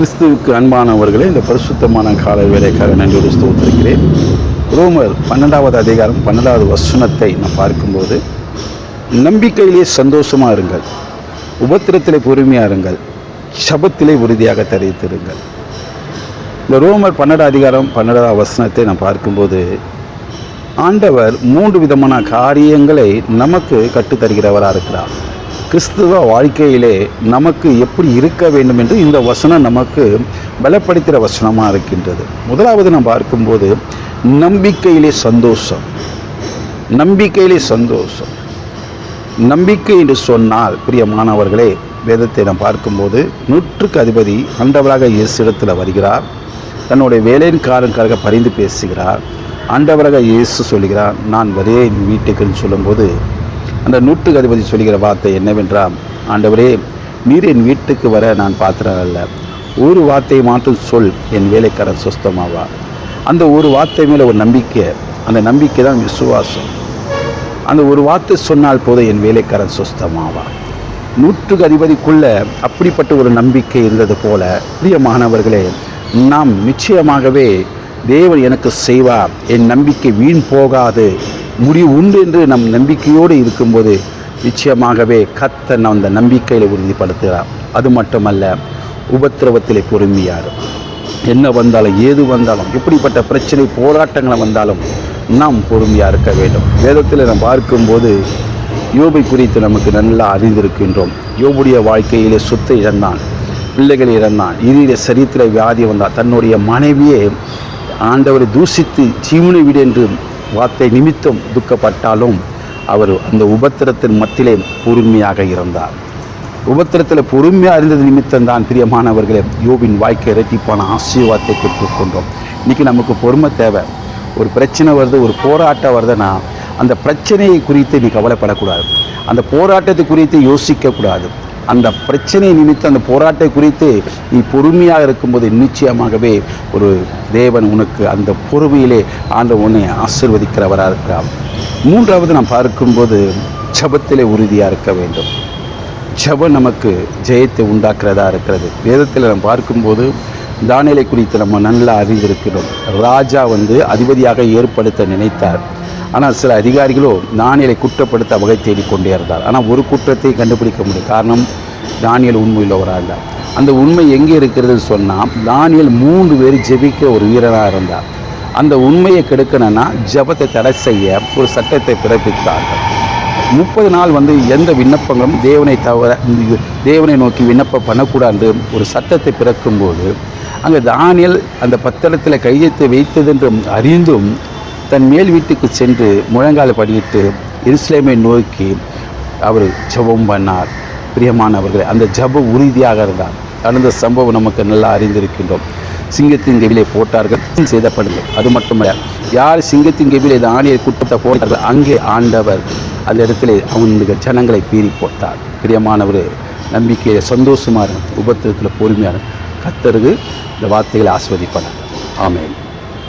கிறிஸ்துவுக்கு அன்பானவர்களே இந்த பரிசுத்தமான கால வேலைக்காக நன்றி ஸ்தோத்திருக்கிறேன். ரோமர் பன்னெண்டாவது அதிகாரம் பன்னெண்டாவது வசனத்தை நான் பார்க்கும்போது நம்பிக்கையிலே சந்தோஷமாக இருங்கள். உபத்திரத்திலே பொறுமையாக இருங்கள். சபத்திலே உறுதியாக தெரிவித்திருங்கள் இந்த ரோமர் பன்னெண்டு அதிகாரம் பன்னெண்டாவது வசனத்தை நான் பார்க்கும்போது ஆண்டவர் மூன்று விதமான காரியங்களை நமக்கு கற்றுத்தருகிறவராக இருக்கிறார். கிறிஸ்துவ வாழ்க்கையிலே நமக்கு எப்படி இருக்க வேண்டும் என்று இந்த வசனம் நமக்கு பலப்படுத்துகிற வசனமாக இருக்கின்றது. முதலாவது நாம் பார்க்கும்போது நம்பிக்கையிலே சந்தோஷம். நம்பிக்கையிலே சந்தோஷம். நம்பிக்கை என்று சொன்னால் பிரியமானவர்களே வேதத்தை நாம் பார்க்கும்போது நூற்றுக்கு அதிபதி ஆண்டவராக இயேசு இடத்தில் வருகிறார். தன்னுடைய வேலையின்காரனுக்காக பரிந்து பேசுகிறார். ஆண்டவராக இயேசு சொல்கிறார் நான் வரேன் வீட்டுக்குன்னு சொல்லும்போது அந்த நூற்றுக்கு அதிபதி சொல்கிற வார்த்தை என்னவென்றால் ஆண்டவரே நீர் என் வீட்டுக்கு வர நான் பாத்திரம் அல்ல. ஒரு வார்த்தையை மாற்றும் சொல் என் வேலைக்காரன் சுஸ்தமாவா? அந்த ஒரு வார்த்தை மேலே ஒரு நம்பிக்கை. அந்த நம்பிக்கை தான் விசுவாசம். அந்த ஒரு வார்த்தை சொன்னால் போதும் என் வேலைக்காரன் சுஸ்தமாவா? நூற்றுக்கு அதிபதிக்குள்ள அப்படிப்பட்ட ஒரு நம்பிக்கை இருந்தது போல பிரியமானவர்களே நாம் நிச்சயமாகவே தேவன் எனக்கு செய்வார். என் நம்பிக்கை வீண் போகாது. முடிவு உண்டு என்று நம் நம்பிக்கையோடு இருக்கும்போது நிச்சயமாகவே கத்தன் அந்த நம்பிக்கையில் உறுதிப்படுத்துகிறார். அது மட்டுமல்ல உபத்திரவத்திலே பொறுமையார். என்ன வந்தாலும் ஏது வந்தாலும் எப்படிப்பட்ட பிரச்சனை போராட்டங்களை வந்தாலும் நாம் பொறுமையாக இருக்க வேண்டும். வேதத்தில் நாம் பார்க்கும்போது யோபை குறித்து நமக்கு நல்லா அறிந்திருக்கின்றோம். யோபுடைய வாழ்க்கையிலே சொத்தை இழந்தான் பிள்ளைகள் இறந்தான் இறுதிய சரித்திர வியாதி வந்தால் தன்னுடைய மனைவியே ஆண்டவரை தூசித்து ஜீவனை விடு என்று வார்த்தை நிமித்தம் துக்கப்பட்டாலும் அவர் அந்த உபத்திரத்தின் மத்தியிலே பொறுமையாக இருந்தார். உபத்திரத்தில் பொறுமையாக இருந்தது நிமித்தம் தான் பிரியமானவர்களே யோபின் வாய்க்கை இரட்டிப்பான ஆசீர்வாதத்தை பெற்றுக்கொண்டோம். இன்றைக்கி நமக்கு பொறுமை தேவை. ஒரு பிரச்சனை வருது ஒரு போராட்டம் வருதுன்னா அந்த பிரச்சனையை குறித்து நீ கவலைப்படக்கூடாது. அந்த போராட்டத்தை குறித்து யோசிக்கக்கூடாது. அந்த பிரச்சனை நிமித்த அந்த போராட்டத்தை குறித்து நீ பொறுமையாக இருக்கும்போது நிச்சயமாகவே ஒரு தேவன் உனக்கு அந்த பொறுமையிலே ஆண்ட உன்னை ஆசிர்வதிக்கிறவராக இருக்கிறார். மூன்றாவது நாம் பார்க்கும்போது ஜபத்திலே உறுதியாக இருக்க வேண்டும். ஜபம் நமக்கு ஜெயத்தை உண்டாக்குறதா இருக்கிறது. வேதத்தில் நாம் பார்க்கும்போது தானியலை குறித்து நம்ம நல்லா அறிந்திருக்கிறோம். ராஜா வந்து அதிபதியாக ஏற்படுத்த நினைத்தார். ஆனால் சில அதிகாரிகளோ தானியலை குற்றப்படுத்த வகை தேடிக்கொண்டே இருந்தார். ஆனால் ஒரு குற்றத்தை கண்டுபிடிக்க முடியும் காரணம் தானியல் உண்மையுள்ளவராக. இருந்தார் அந்த உண்மை எங்கே இருக்கிறதுன்னு சொன்னால் தானியல் மூன்று பேர் ஜெபிக்க ஒரு வீரனாக இருந்தார். அந்த உண்மையை கெடுக்கணும்னா ஜபத்தை தடை செய்ய ஒரு சட்டத்தை பிறப்பித்தார்கள் முப்பது நாள் வந்து எந்த விண்ணப்பங்களும் தேவனை தவிர தேவனை நோக்கி விண்ணப்பம் பண்ணக்கூடாது ஒரு சட்டத்தை பிறக்கும்போது அங்கே தானியல் அந்த பத்திரத்தில் கையெழுத்து வைத்ததென்றும் அறிந்தும் தன் மேல் வீட்டுக்கு சென்று முழங்கால் படியிட்டு எருசலேமை நோக்கி அவர் ஜபம் பண்ணார். பிரியமானவர்களே அந்த ஜெபம் உறுதியாக இருந்தார். நடந்த சம்பவம் நமக்கு நல்லா அறிந்திருக்கின்றோம். சிங்கத்தின் கெவிலே போட்டார்கள் செய்தப்படுங்கள் அது மட்டுமல்ல யார் சிங்கத்தின் கெவிலே ஆணியர் குற்றத்தை போட்டார்கள் அங்கே ஆண்டவர் அந்த இடத்துல அவனுக்கு ஜனங்களை பீறி போட்டார். பிரியமானவர் நம்பிக்கையை சந்தோஷமாக உபத்திரத்தில் பொறுமையாக கத்தருக்கு இந்த வார்த்தைகளை ஆஸ்வதிப்பார். ஆமேன்.